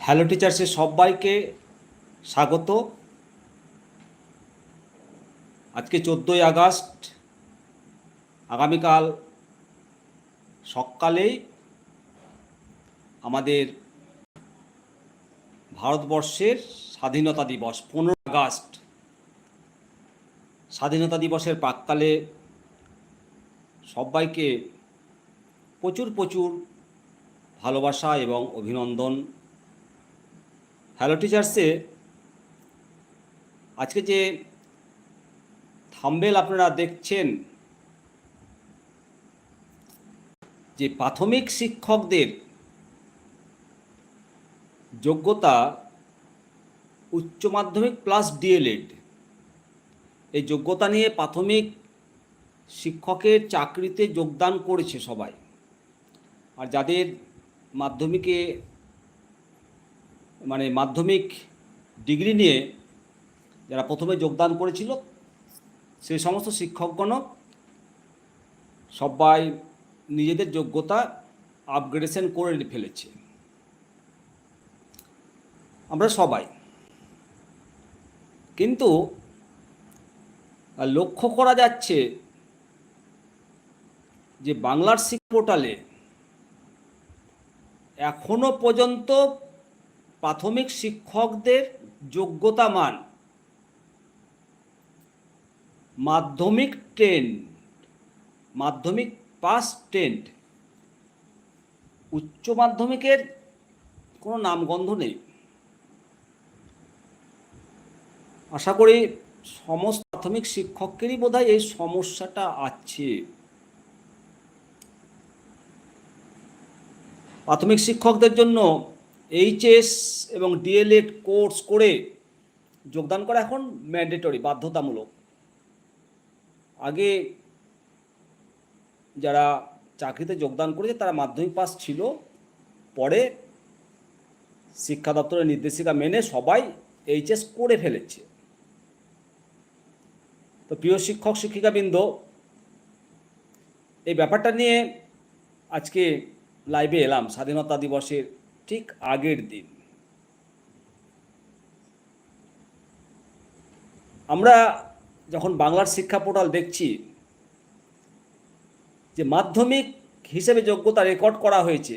Hello টিচার্সে সবাইকে স্বাগত। আজকে চোদ্দোই আগস্ট, আগামীকাল সকালেই আমাদের ভারতবর্ষের স্বাধীনতা দিবস পনেরো আগস্ট। স্বাধীনতা দিবসের প্রাককালে সবাইকে প্রচুর প্রচুর ভালোবাসা এবং অভিনন্দন। হ্যালো টিচার্সে আজকে যে থাম্বেল আপনারা দেখছেন, যে প্রাথমিক শিক্ষকদের যোগ্যতা উচ্চ মাধ্যমিক প্লাস ডিএলএড এই যোগ্যতা নিয়ে প্রাথমিক শিক্ষকের চাকরিতে যোগদান করেছে সবাই। আর যাদের মাধ্যমিকে মানে মাধ্যমিক ডিগ্রি নিয়ে যারা প্রথমে যোগদান করেছিল সেই সমস্ত শিক্ষকগণ সবাই নিজেদের যোগ্যতা আপগ্রেডেশন করে ফেলেছে। আমরা সবাই। কিন্তু, লক্ষ্য করা যাচ্ছে যে বাংলার শিক্ষা পোর্টালে এখনও পর্যন্ত প্রাথমিক শিক্ষকদের যোগ্যতা মান মাধ্যমিক টেন্ট মাধ্যমিক পাস টেন্ট উচ্চ মাধ্যমিকের কোনো নামগন্ধ নেই। আশা করি সমস্ত প্রাথমিক শিক্ষকেরই বোধহয় এই সমস্যাটা আছে। প্রাথমিক শিক্ষকদের জন্য এইচএস এবং ডিএলএড কোর্স করে যোগদান করা এখন ম্যান্ডেটরি, বাধ্যতামূলক। আগে যারা চাকরিতে যোগদান করেছে, তারা মাধ্যমিক পাস ছিল। পরে শিক্ষা দপ্তরের নির্দেশিকা মেনে সবাই এইচএস করে ফেলেছে। তো প্রিয় শিক্ষক, শিক্ষিকাবৃন্দ, এই ব্যাপারটা নিয়ে আজকে লাইভে এলাম, স্বাধীনতা দিবসের ঠিক আগের দিন। আমরা যখন বাংলার শিক্ষা পোর্টাল দেখছি যে মাধ্যমিক হিসেবে যোগ্যতা রেকর্ড করা হয়েছে,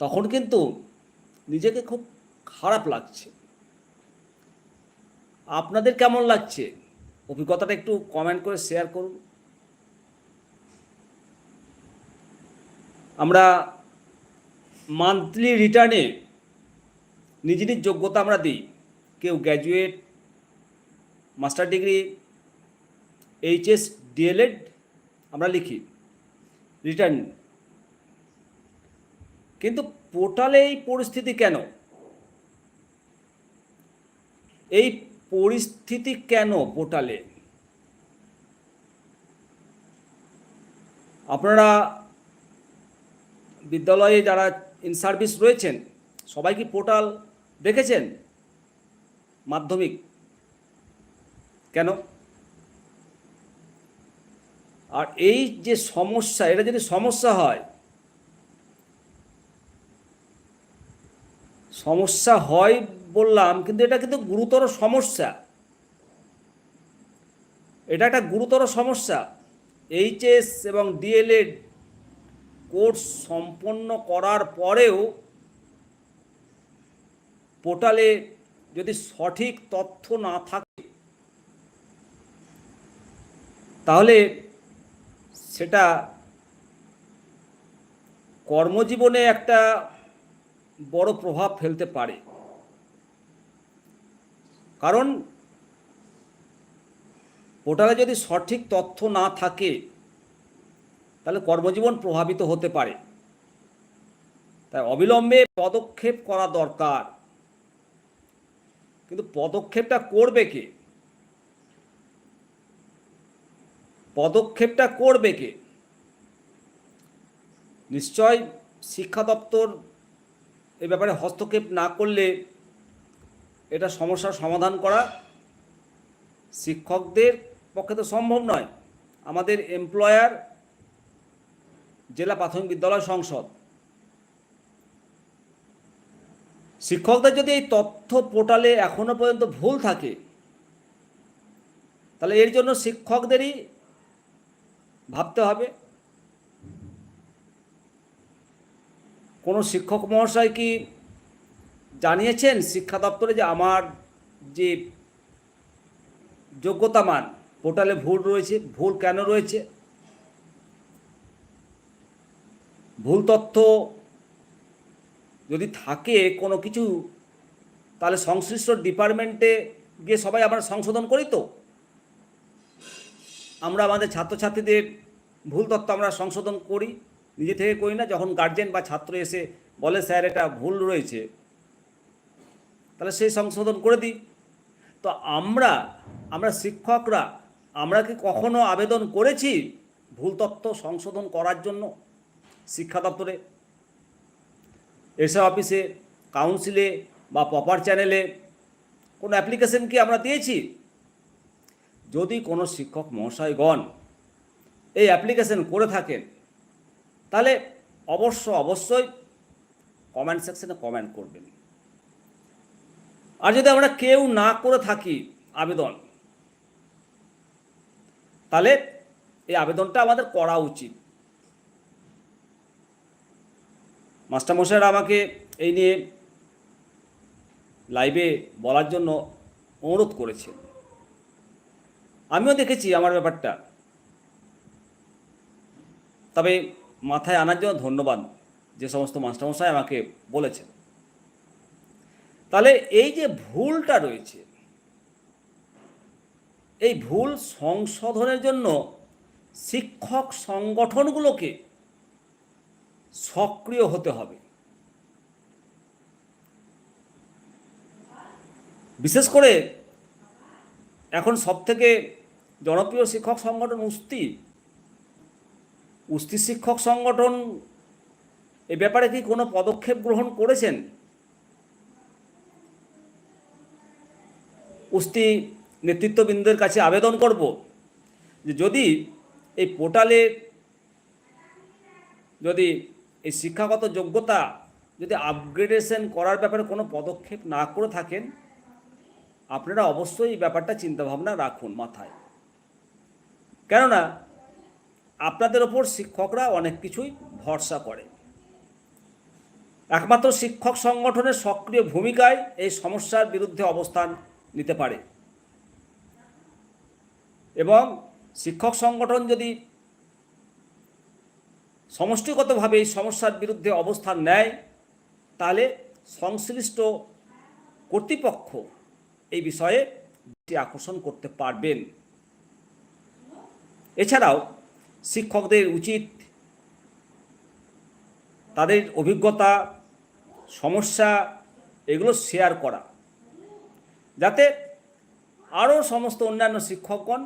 তখন কিন্তু নিজেকে খুব খারাপ লাগছে। আপনাদের কেমন লাগছে? অভিজ্ঞতাটা একটু কমেন্ট করে শেয়ার করুন। আমরা মান্থলি রিটার্নে নিজ নিজ যোগ্যতা আমরা দিই। কেউ graduate master degree HS DElEd আমরা লিখি রিটার্ন কিন্তু পোর্টালে এই পরিস্থিতি কেন? এই পরিস্থিতি কেন পোর্টালে আপনারা বিদ্যালয়ে যারা ইন সার্ভিস রয়েছেন, সবাই কি পোর্টাল দেখেছেন? মাধ্যমিক। কেন? আর এই যে সমস্যা, এটা যদি সমস্যা হয় সমস্যা হয় বললাম, কিন্তু এটা কিন্তু গুরুতর সমস্যা। এটা একটা গুরুতর সমস্যা। এইচএস এবং ডিএলএড কোর্স সম্পন্ন করার পরেও পোর্টালে যদি সঠিক তথ্য না থাকে, তাহলে সেটা কর্মজীবনে একটা বড় প্রভাব ফেলতে পারে। কারণ পোর্টালে যদি সঠিক তথ্য না থাকে তাহলে কর্মজীবন প্রভাবিত হতে পারে। তাই অবিলম্বে পদক্ষেপ করা দরকার। কিন্তু পদক্ষেপটা করবে কে? পদক্ষেপটা করবে কে? নিশ্চয় শিক্ষা দপ্তর এ ব্যাপারে হস্তক্ষেপ না করলে এটা সমস্যার সমাধান করা শিক্ষকদের পক্ষে তো সম্ভব নয়। আমাদের এমপ্লয়ার জেলা প্রাথমিক বিদ্যালয় সংসদ। শিক্ষকদের যদি এই তথ্য পোর্টালে এখনও পর্যন্ত ভুল থাকে, তাহলে এর জন্য শিক্ষকদেরই ভাবতে হবে। কোনো শিক্ষক মহাশয় কি জানিয়েছেন শিক্ষা দপ্তরে যে আমার যে যোগ্যতা মান? পোর্টালে ভুল রয়েছে, ভুল কেন রয়েছে? ভুল তথ্য যদি থাকে কোনো কিছু, তাহলে সংশ্লিষ্ট ডিপার্টমেন্টে গিয়ে সবাই আমরা সংশোধন করি তো? আমরা আমাদের ছাত্রছাত্রীদের ভুল তথ্য আমরা সংশোধন করি, নিজে থেকে করি না। যখন গার্জেন বা ছাত্র এসে বলে, স্যার, এটা ভুল রয়েছে, তাহলে সেই সংশোধন করে দিই। তো আমরা আমরা শিক্ষকরা, আমরা কি কখনো আবেদন করেছি ভুল তথ্য সংশোধন করার জন্য? শিক্ষা দপ্তরে। এসে অফিসে কাউন্সিলে বা প্রপার চ্যানেলে কোনো অ্যাপ্লিকেশন কি আমরা দিয়েছি? যদি কোনো শিক্ষক মহাশয়গণ এই অ্যাপ্লিকেশন করে থাকেন, তাহলে অবশ্য অবশ্যই কমেন্ট সেকশনে কমেন্ট করবেন। আর যদি আমরা কেউ না করে থাকি আবেদন, তাহলে এই আবেদনটা আমাদের করা উচিত। মাস্টারমশাইরা আমাকে এই নিয়ে লাইভে বলার জন্য অনুরোধ করেছে। আমিও দেখেছি আমার ব্যাপারটা। তবে মাথায় আনার জন্য ধন্যবাদ যে সমস্ত মাস্টারমশাই আমাকে বলেছেন। তাহলে এই যে ভুলটা রয়েছে, এই ভুল সংশোধনের জন্য শিক্ষক সংগঠনগুলোকে সক্রিয় হতে হবে। বিশেষ করে এখন সবথেকে জনপ্রিয় শিক্ষক সংগঠন উস্তি। উস্তি শিক্ষক সংগঠন এ ব্যাপারে কি কোনো পদক্ষেপ গ্রহণ করেছেন? উস্তি নেতৃত্ববৃন্দের কাছে আবেদন করব যে যদি এই পোর্টালে যদি এই শিক্ষাগত যোগ্যতা যদি আপগ্রেডেশন করার ব্যাপারে কোনো পদক্ষেপ না করে থাকেন, আপনারা অবশ্যই এই ব্যাপারটা চিন্তাভাবনা রাখুন মাথায়। কেননা, আপনাদের ওপর শিক্ষকরা অনেক কিছুই ভরসা করে। একমাত্র শিক্ষক সংগঠনের সক্রিয় ভূমিকায় এই সমস্যার বিরুদ্ধে অবস্থান নিতে পারে। এবং শিক্ষক সংগঠন যদি সমষ্টিগতভাবে এই সমস্যার বিরুদ্ধে অবস্থান নেয়, তাহলে সংশ্লিষ্ট কর্তৃপক্ষ এই বিষয়ে আকর্ষণ করতে পারবেন। এছাড়াও শিক্ষকদের উচিত তাদের অভিজ্ঞতা, সমস্যা এগুলো শেয়ার করা, যাতে আরও সমস্ত অন্যান্য শিক্ষকগণ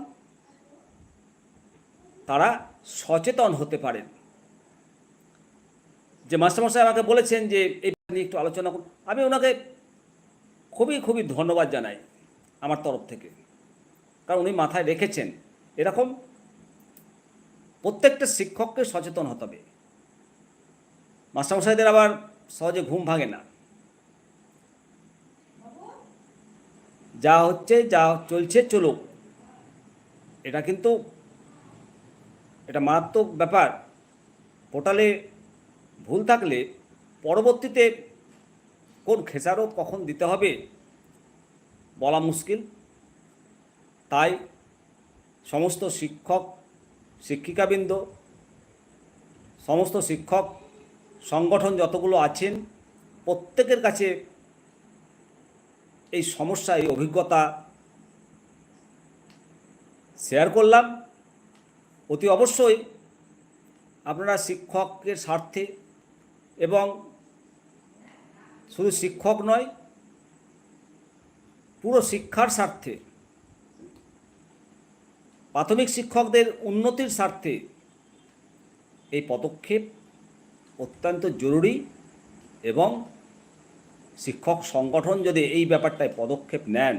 তারা সচেতন হতে পারেন। যে মাস্টারমশাই আমাকে বলেছেন যে এই নিয়ে একটু আলোচনা করুন। আমি ওনাকে খুবই খুবই ধন্যবাদ জানাই আমার তরফ থেকে। কারণ উনি মাথায় রেখেছেন এরকম প্রত্যেকটা শিক্ষককে সচেতন হতে হবে। মাস্টারমশাইদের আবার সহজে ঘুম ভাঙে না। যা হচ্ছে, যা চলছে, চলুক। এটা কিন্তু, এটা মারাত্মক ব্যাপার। পোর্টালে ভুল থাকলে পরবর্তীতে কোন খেসারত কখন দিতে হবে বলা মুশকিল। তাই সমস্ত শিক্ষক, শিক্ষিকাবৃন্দ, সমস্ত শিক্ষক, সংগঠন যতগুলো আছেন, প্রত্যেকের কাছে এই সমস্যা, এই অভিজ্ঞতা শেয়ার করলাম। অতি অবশ্যই আপনারা শিক্ষকের স্বার্থে এবং শুধু শিক্ষক নয়, পুরো শিক্ষার স্বার্থে, প্রাথমিক শিক্ষকদের উন্নতির স্বার্থে এই পদক্ষেপ অত্যন্ত জরুরি এবং শিক্ষক সংগঠন যদি এই ব্যাপারটায় পদক্ষেপ নেন,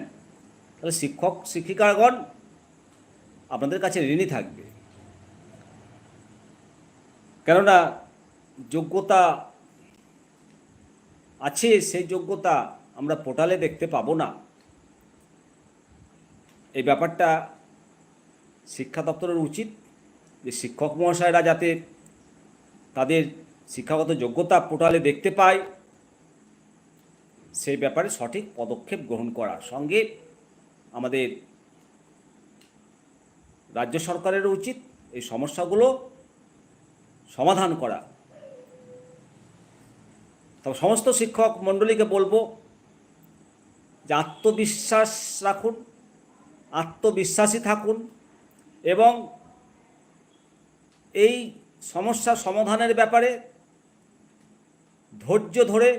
তাহলে শিক্ষক শিক্ষিকাগণ আপনাদের কাছে ঋণী থাকবে। কেননা যোগ্যতা আছে সেই যোগ্যতা আমরা পোর্টালে দেখতে পাবো না। এই ব্যাপারটা শিক্ষা দপ্তরের উচিত যে শিক্ষক মহাশয়রা যাতে তাদের শিক্ষাগত যোগ্যতা পোর্টালে দেখতে পায়, সেই ব্যাপারে সঠিক পদক্ষেপ গ্রহণ করা সঙ্গে আমাদের রাজ্য সরকারের উচিত এই সমস্যাগুলো সমাধান করা। তবে সমস্ত শিক্ষক মণ্ডলীকে বলব যে আত্মবিশ্বাস রাখুন, আত্মবিশ্বাসী থাকুন এবং এই সমস্যা সমাধানের ব্যাপারে ধৈর্য ধরে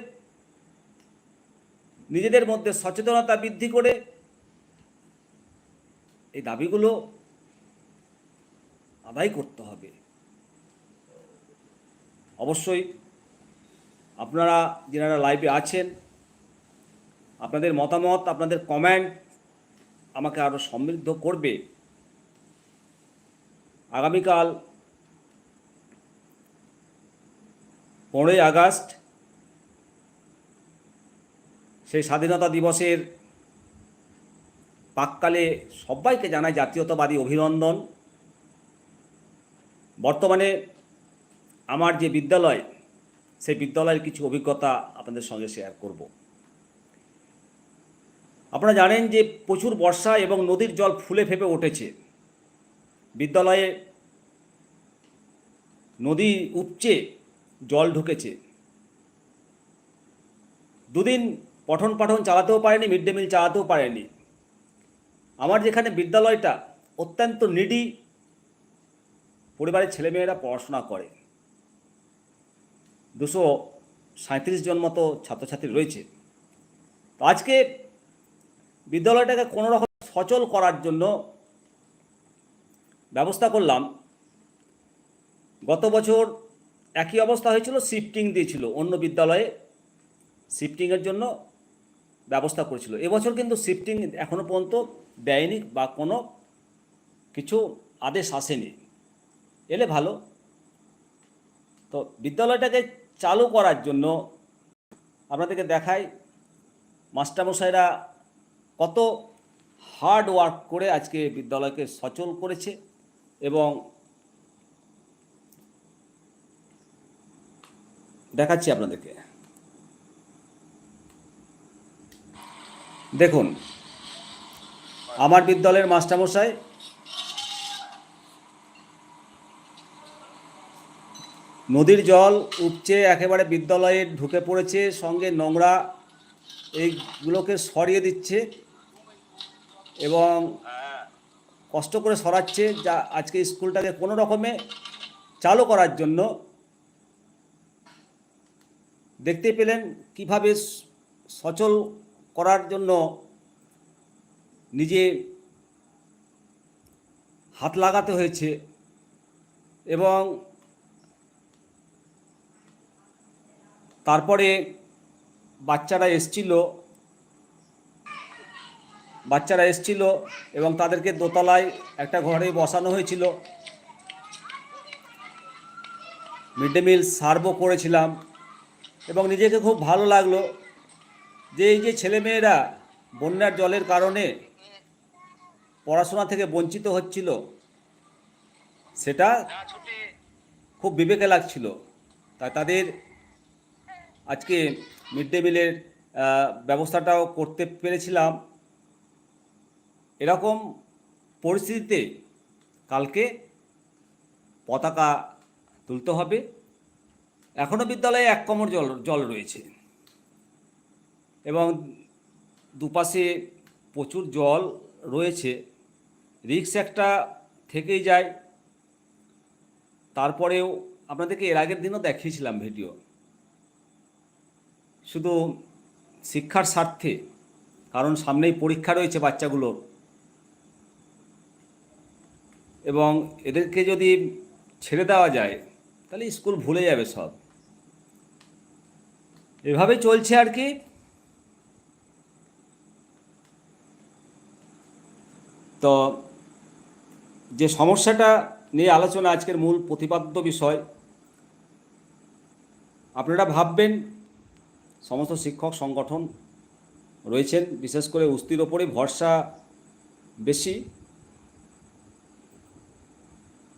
নিজেদের মধ্যে সচেতনতা বৃদ্ধি করে এই দাবিগুলো আদায় করতে হবে। অবশ্যই আপনারা যারা লাইভে আছেন, আপনাদের মতামত, আপনাদের কমেন্ট আমাকে আরও সমৃদ্ধ করবে। আগামীকাল পনেরোই আগস্ট সেই স্বাধীনতা দিবসের পাককালে সবাইকে জানায় জাতীয়তাবাদী অভিনন্দন। বর্তমানে আমার যে বিদ্যালয় সেই বিদ্যালয়ের কিছু অভিজ্ঞতা আপনাদের সঙ্গে শেয়ার করব। আপনারা জানেন যে প্রচুর বর্ষা এবং নদীর জল ফুলে ফেপে উঠেছে। বিদ্যালয়ে নদী উপচে জল ঢুকেছে। দুদিন পঠন পাঠন চালাতেও পারেনি, মিড ডে মিল চালাতেও পারেনি। আমার যেখানে বিদ্যালয়টা অত্যন্ত নিডি পরিবারের ছেলেমেয়েরা পড়াশোনা করে। দুশো সাঁত্রিশ জন মতো ছাত্রছাত্রী রয়েছে। তো আজকে বিদ্যালয়টাকে কোনো রকম সচল করার জন্য ব্যবস্থা করলাম। গত বছর একই অবস্থা হয়েছিল, শিফটিং দিয়েছিল। অন্য বিদ্যালয়ে শিফটিংয়ের জন্য ব্যবস্থা করেছিল। এবছর কিন্তু শিফটিং এখনও পর্যন্ত দেয়নি বা কোনো কিছু আদেশ আসেনি। এলে ভালো। তো বিদ্যালয়টাকে চালু করার জন্য আপনাদেরকে দেখাই মাস্টারমশাইরা কত হার্ড ওয়ার্ক করে আজকে বিদ্যালয়কে সচল করেছে এবং দেখাচ্ছি আপনাদেরকে। দেখুন, আমার বিদ্যালয়ের মাস্টারমশাই নদীর জল উপচে একেবারে বিদ্যালয়ে ঢুকে পড়েছে, সঙ্গে নোংরা এইগুলোকে সরিয়ে দিচ্ছে এবং কষ্ট করে সরাচ্ছে, যা আজকে স্কুলটাকে কোনো রকমে চালু করার জন্য। দেখতে পেলেন কীভাবে সচল করার জন্য নিজে হাত লাগাতে হয়েছে এবং তারপরে বাচ্চারা এসছিল বাচ্চারা এসছিল এবং তাদেরকে দোতলায় একটা ঘরে বসানো হয়েছিল। মিড ডে মিল সার্ভও করেছিলাম এবং নিজেকে খুব ভালো লাগল যে এই যে ছেলেমেয়েরা বন্যার জলের কারণে পড়াশোনা থেকে বঞ্চিত হচ্ছিল, সেটা খুব বিবেকে লাগছিল। তাই তাদের আজকে মিড ডে মিলের ব্যবস্থাটাও করতে পেরেছিলাম। এরকম পরিস্থিতিতে কালকে পতাকা তুলতে হবে। এখনও বিদ্যালয়ে এক কোমর জল জল রয়েছে। এবং দুপাশে প্রচুর জল রয়েছে। রিক্স একটা থেকেই যায়। তারপরেও আপনাদেরকে এর আগের দিনও দেখিয়েছিলাম ভিডিও। শুধু শিক্ষার স্বার্থে, কারণ সামনেই পরীক্ষা রয়েছে বাচ্চাগুলোর। এবং এদেরকে যদি ছেড়ে দেওয়া যায়, তাহলে স্কুল ভুলে যাবে সব। এভাবে চলছে আর কি। তো যে সমস্যাটা নিয়ে আলোচনা আজকের মূল প্রতিপাদ্য বিষয়, আপনারা ভাববেন সমস্ত শিক্ষক সংগঠন রয়েছেন, বিশেষ করে উস্তির ওপরে ভরসা বেশি।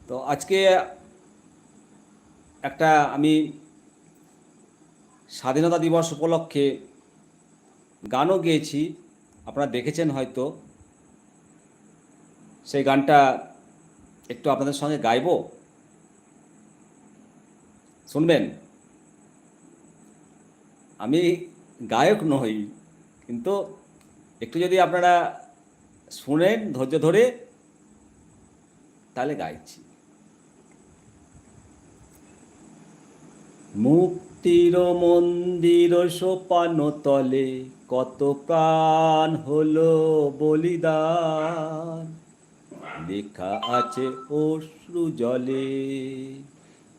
তো আজকে একটা আমি স্বাধীনতা দিবস উপলক্ষে গানও গেয়েছি, আপনারা দেখেছেন হয়তো। সেই গানটা একটু আপনাদের সঙ্গে গাইবো? শুনবেন? আমি গায়ক নই, কিন্তু একটু যদি আপনারা শুনেন ধৈর্য ধরে, তাহলে গাইছি। মুক্তির মন্দির সোপান তলে কত প্রাণ হলো বলিদান। লেখা আছে অশ্রু জলে,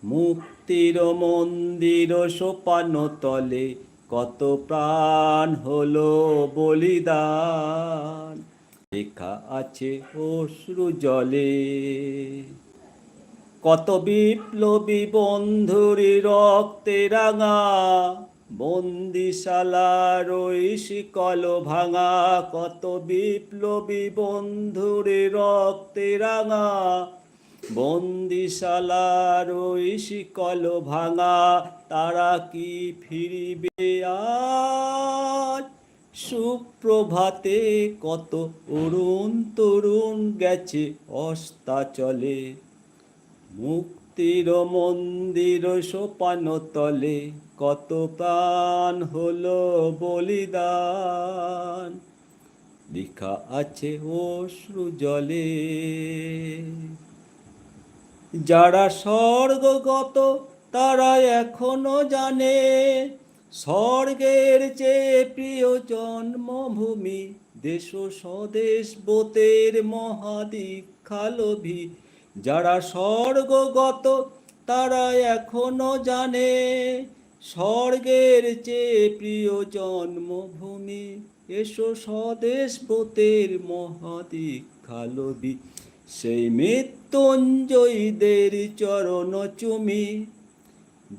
মুক্তির মন্দির সোপান তলে কত প্রাণ হলো বলিদান। লেখা আছে অশ্রু জলে। কত বিপ্লবী বন্ধুরি রক্তে রাঙা, বন্দিশালার ওই শিকল ভাঙা, কত বিপ্লবী বন্ধুরে রক্তে রাঙা বন্দিশালার ওই শিকল ভাঙা, তারা কি ফিরিবে আজ? সুপ্রভাতে কত অরুণ তরুণ গেছে অস্তাচলে। মুক্তির মন্দির সোপান তলে, কত প্রাণ হলো বলিদান। লেখা আছে অশ্রু জলে। যারা স্বর্গগত তারা এখনও জানে, স্বর্গের চেয়ে প্রিয় জন্মভূমি, দেশ স্বদেশ বোতের মহাদীক্ষালোভী। যারা স্বর্গগত তারা এখনও জানে, স্বর্গের চেয়ে প্রিয় জন্মভূমি এসো স্বদেশ বোতের মহাদীক্ষালোভী। সেই মৃত্যুঞ্জয়ীদের চরণ চুমি।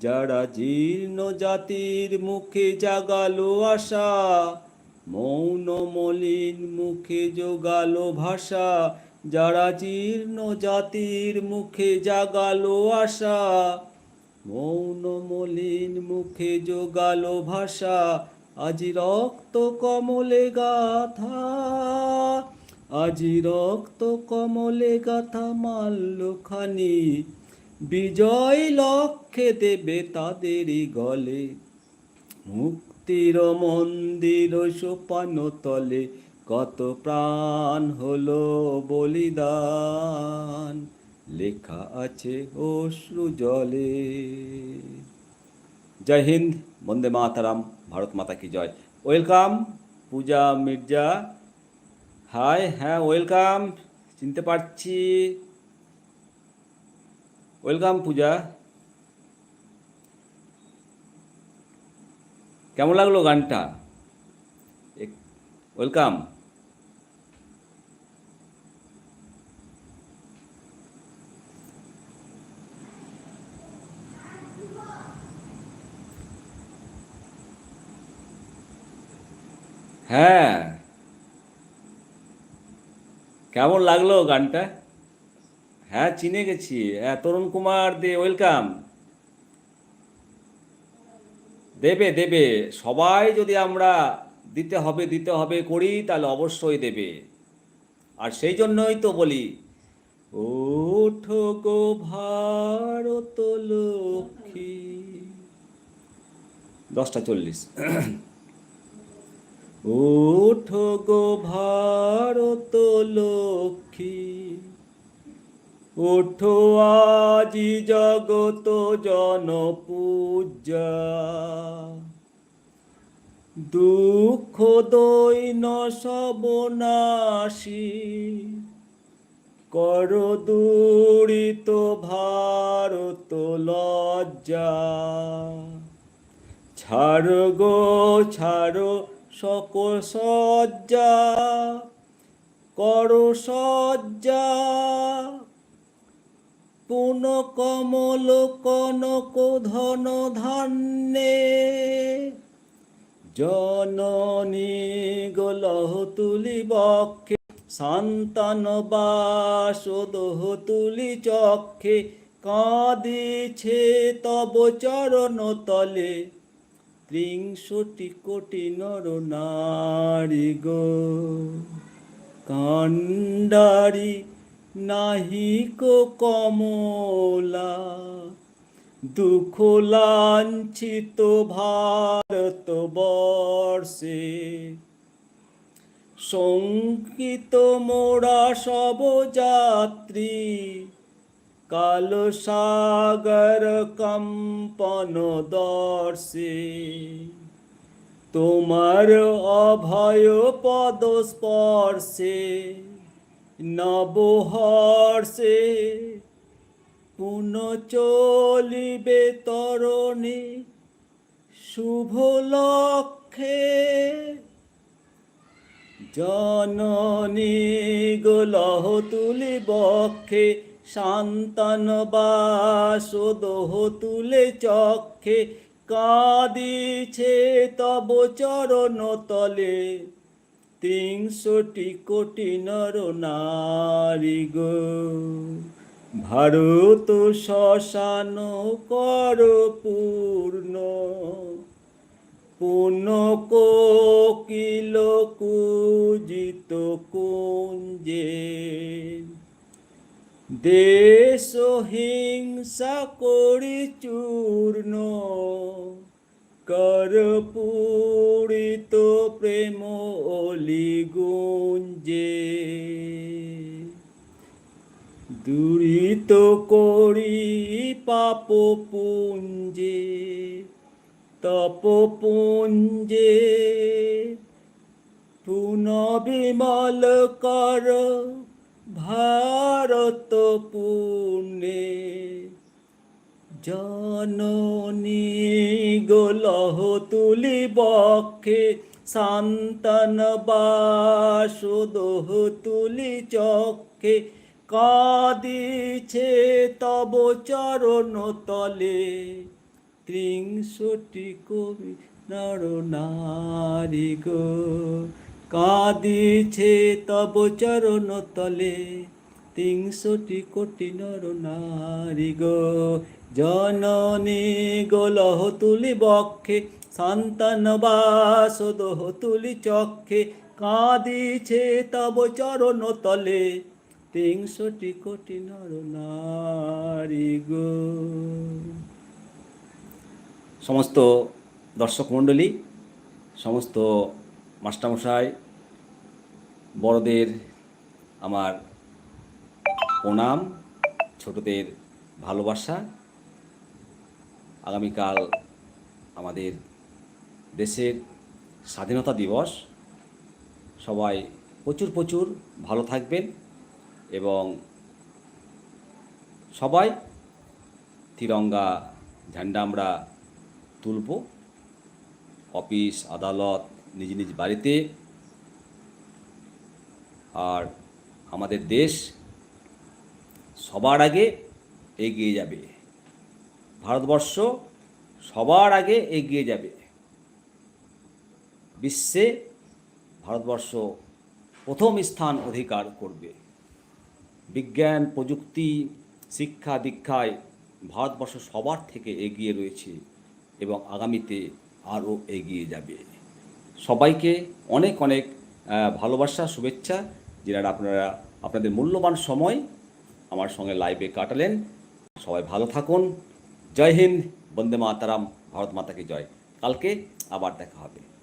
যারা জীর্ণ জাতির মুখে জাগালো আশা, মৌন মলিন মুখে যোগালো ভাষা। যারা জীর্ণ জাতির মুখে জাগালো আশা, মৌন মলিন মুখে যোগালো ভাষা। আজি রক্ত কমলে গাথা আজি রক্ত কমলে গাথা মাল্যখানি। বিজয় লক্ষ্যে দেবে তাদেরই গলে। মুক্তির মন্দির সোপান তলে, কত প্রাণ হলো বলিদান। লেখা আছে অশ্রু জলে। জয় হিন্দ, বন্দে মাতারাম, ভারত মাতা কি জয়। ওয়েলকাম, পূজা মির্জা হাই হ্যাঁ ওয়েলকাম চিনতে পারছি। ওয়েলকাম পূজা। কেমন লাগল গানটা? ওয়েলকাম হ্যাঁ। কেমন লাগল গানটা? হ্যাঁ চিনে গেছি। হ্যাঁ তরুণ কুমার দে ওয়েলকাম দেবে দেবে। সবাই যদি আমরা দিতে হবে দিতে হবে করি, তাহলে অবশ্যই দেবে। আর সেই জন্যই তো বলি, ওঠো গো ভারত লক্ষ্মী। দশটা চল্লিশ। ওঠো গো ভারত লক্ষ্মী। ওঠো আজি জগত জন পূজা দুঃখ দৈন সবনাশী কর দূরিত ভারত লজ্জা। ছাড় গো, ছাড়ো সকল সজ্জা করো সজ্জা পুন কমল কনক ধন ধান্যে। জননী গোলহ তুলি বক্ষে, সন্তান বাসোদহ তুলি চক্ষে। কাঁদিছে তব চরণ তলে। ত্রিংশটি কোটি নর নারী গো। কাণ্ডারি নাহিক কমলা, দুঃখ লাঞ্ছিত ভারত বর্ষে। শঙ্কিত মোরা সব যাত্রী কাল সাগর কম্পন দর্শে। তোমার অভয় পদ স্পর্শে। নবহর্ষে পুন চলিবে তরণে। শুভ লক্ষ্যে জননী গোলহ তুলি বক্ষে। শান্তন বাসোদহ তুলে চক্ষে কাঁদিছে তব চরণ তলে। তিনশোটি কোটি নর নারী গো, ভারত শ্মশান কর পূর্ণ। পুন কোকিল কুজিত কুঞ্জে দেশ হিংসা করি চূর্ণ, কর্পূরিত প্রেম অলি গুঞ্জে দূরিত করি পাপ পুঞ্জে, তপ পুঞ্জে। পুন বিমল কর ভারত পুণ্যে জননী গোলহ তুলি বক্ষে শান্তন বাসুদহ তুলি চক্ষে কাঁদিছে তব চরণ তলে। ত্রিংশটি কবি নর নারী গো। কাঁদিছে তব চরণ তলে। তিনশোটি কোটি নর নারী গো, জননী গোলহ তুলি বক্ষে। সন্তান বাসদহ তুলি চক্ষে। কাঁদিছে তব চরণ তলে। তিনশোটি কোটি নর নারী গো। সমস্ত দর্শক মণ্ডলী, সমস্ত মাস্টারমশাই, বড়দের আমার প্রণাম, ছোটদের ভালোবাসা। আগামীকাল আমাদের দেশের স্বাধীনতা দিবস। সবাই প্রচুর প্রচুর ভালো থাকবেন এবং সবাই তিরঙ্গা ঝান্ডা আমরা তুলব। অফিস, আদালত নিজ নিজ বাড়িতে আর আমাদের দেশ সবার আগে এগিয়ে যাবে। ভারতবর্ষ সবার আগে এগিয়ে যাবে। বিশ্বে ভারতবর্ষ প্রথম স্থান অধিকার করবে। বিজ্ঞান, প্রযুক্তি, শিক্ষা, দীক্ষায় ভারতবর্ষ সবার থেকে এগিয়ে রয়েছে এবং আগামীতে আরও এগিয়ে যাবে। সবাইকে অনেক অনেক ভালোবাসা, শুভেচ্ছা। যেনারা আপনারা, আপনাদের মূল্যবান সময় আমার সঙ্গে লাইভে কাটালেন। সবাই ভালো থাকুন। জয় হিন্দ, বন্দে মাতারাম, ভারত মাতাকে জয়। কালকে আবার দেখা হবে।